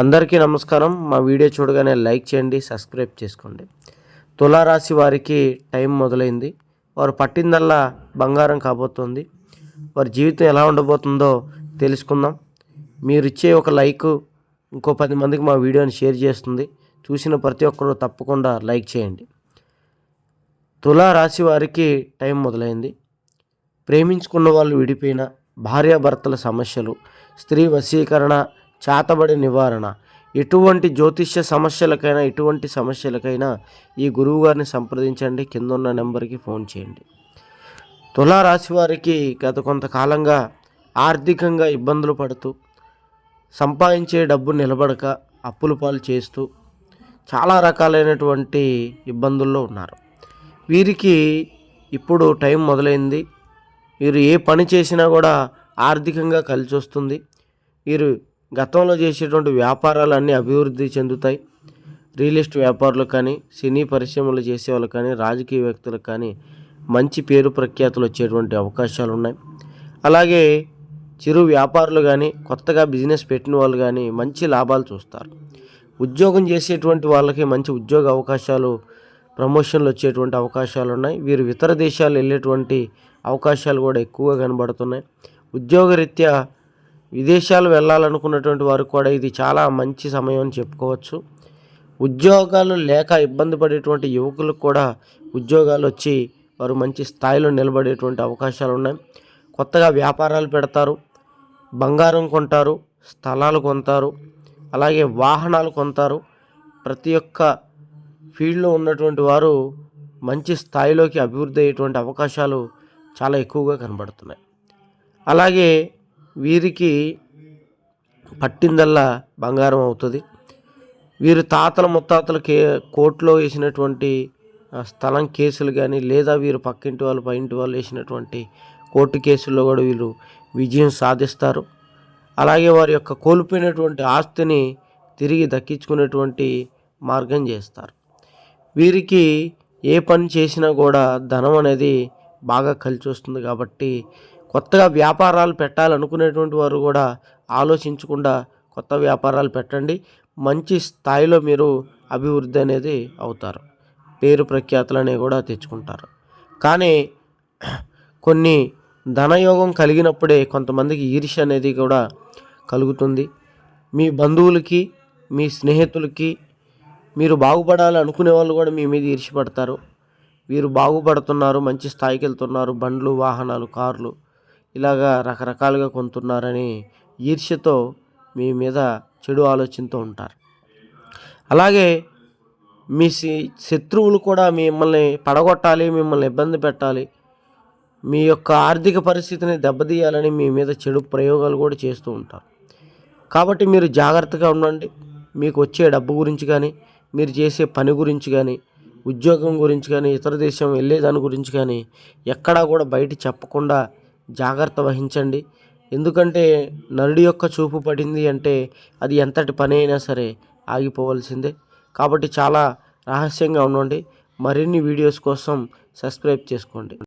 అందరికీ నమస్కారం. మా వీడియో చూడగానే లైక్ చేయండి సబ్స్క్రైబ్ చేసుకోండి. తులారాశి వారికి టైం మొదలైంది. వారు పట్టిందల్లా బంగారం కాబోతోంది. వారి జీవితం ఎలా ఉండబోతుందో తెలుసుకుందాం. మీరు ఇచ్చే ఒక లైక్ ఇంకో పది మందికి మా వీడియోని షేర్ చేస్తుంది. చూసిన ప్రతి ఒక్కరూ తప్పకుండా లైక్ చేయండి. తులారాశి వారికి టైం మొదలైంది. ప్రేమించుకున్న వాళ్ళు విడిపోయిన భార్యాభర్తల సమస్యలు స్త్రీ వశీకరణ చేతబడి నివారణ. ఎటువంటి జ్యోతిష్య సమస్యలకైనా ఎటువంటి సమస్యలకైనా ఈ గురువు గారిని సంప్రదించండి. కింద ఉన్న నెంబర్కి ఫోన్ చేయండి. తులారాశి వారికి గత కొంతకాలంగా ఆర్థికంగా ఇబ్బందులు పడుతూ సంపాదించే డబ్బు నిలబడక అప్పుల పాలు చేస్తూ చాలా రకాలైనటువంటి ఇబ్బందుల్లో ఉన్నారు. వీరికి ఇప్పుడు టైం మొదలైంది. వీరు ఏ పని చేసినా కూడా ఆర్థికంగా కలిసి వస్తుంది వీరు గతంలో చేసేటువంటి వ్యాపారాలన్నీ అభివృద్ధి చెందుతాయి. రియల్ ఎస్టేట్ వ్యాపారులకు కానీ సినీ పరిశ్రమలు చేసేవాళ్ళు కానీ రాజకీయ వ్యక్తులకు కానీ మంచి పేరు ప్రఖ్యాతులు వచ్చేటువంటి అవకాశాలు ఉన్నాయి. అలాగే చిరు వ్యాపారులు కానీ కొత్తగా బిజినెస్ పెట్టిన వాళ్ళు కానీ మంచి లాభాలు చూస్తారు. ఉద్యోగం చేసేటువంటి వాళ్ళకి మంచి ఉద్యోగ అవకాశాలు ప్రమోషన్లు వచ్చేటువంటి అవకాశాలు ఉన్నాయి. వీరు ఇతర దేశాలు వెళ్ళేటువంటి అవకాశాలు కూడా ఎక్కువగా కనబడుతున్నాయి. ఉద్యోగరీత్యా విదేశాలు వెళ్ళాలనుకున్నటువంటి వారు కూడా ఇది చాలా మంచి సమయం అని చెప్పుకోవచ్చు. ఉద్యోగాలు లేక ఇబ్బంది పడేటువంటి యువకులకు కూడా ఉద్యోగాలు వచ్చి వారు మంచి స్థాయిలో నిలబడేటువంటి అవకాశాలు ఉన్నాయి. కొత్తగా వ్యాపారాలు పెడతారు బంగారం కొంటారు స్థలాలు కొంటారు అలాగే వాహనాలు కొంటారు ప్రతి ఒక్క ఫీల్డ్లో ఉన్నటువంటి వారు మంచి స్థాయిలోకి అభివృద్ధి అయ్యేటువంటి అవకాశాలు చాలా ఎక్కువగా కనబడుతున్నాయి. అలాగే వీరికి పట్టిందల్లా బంగారం అవుతుంది. వీరు తాతల ముత్తాతల కే కోర్టులో వేసినటువంటి స్థలం కేసులు కానీ లేదా వీరు పక్కింటి వాళ్ళు పైంటి వాళ్ళు వేసినటువంటి కోర్టు కేసుల్లో కూడా వీళ్ళు విజయం సాధిస్తారు. అలాగే వారి యొక్క కోల్పోయినటువంటి ఆస్తిని తిరిగి దక్కించుకునేటువంటి మార్గం చేస్తారు. వీరికి ఏ పని చేసినా కూడా ధనం అనేది బాగా కలిసి వస్తుంది కాబట్టి కొత్తగా వ్యాపారాలు పెట్టాలనుకునేటువంటి వారు కూడా ఆలోచించకుండా కొత్త వ్యాపారాలు పెట్టండి. మంచి స్థాయిలో మీరు అభివృద్ధి అనేది అవుతారు. పేరు ప్రఖ్యాతులు అనేవి కూడా తెచ్చుకుంటారు. కానీ కొన్ని ధనయోగం కలిగినప్పుడే కొంతమందికి ఈర్ష్య అనేది కూడా కలుగుతుంది. మీ బంధువులకి మీ స్నేహితులకి మీరు బాగుపడాలి అనుకునే వాళ్ళు కూడా మీ మీద ఈర్ష్యపడతారు వీరు బాగుపడుతున్నారు మంచి స్థాయికి వెళ్తున్నారు. బండ్లు వాహనాలు కార్లు ఇలాగా రకరకాలుగా కొంటున్నారని ఈర్ష్యతో మీ మీద చెడు ఆలోచనతో ఉంటారు. అలాగే మీ శత్రువులు కూడా మిమ్మల్ని పడగొట్టాలి మిమ్మల్ని ఇబ్బంది పెట్టాలి. మీ యొక్క ఆర్థిక పరిస్థితిని దెబ్బతీయాలని మీ మీద చెడు ప్రయోగాలు కూడా చేస్తూ ఉంటారు. కాబట్టి మీరు జాగ్రత్తగా ఉండండి. మీకు వచ్చే డబ్బు గురించి కానీ మీరు చేసే పని గురించి కానీ ఉద్యోగం గురించి కానీ ఇతర దేశం వెళ్ళేదాని గురించి కానీ ఎక్కడా కూడా బయట చెప్పకుండా జాగ్రత్త వహించండి. ఎందుకంటే నరుడి యొక్క చూపు పడింది అంటే అది ఎంతటి పని అయినా సరే ఆగిపోవలసిందే. కాబట్టి చాలా రహస్యంగా ఉండండి. మరిన్ని వీడియోస్ కోసం సబ్స్క్రైబ్ చేసుకోండి.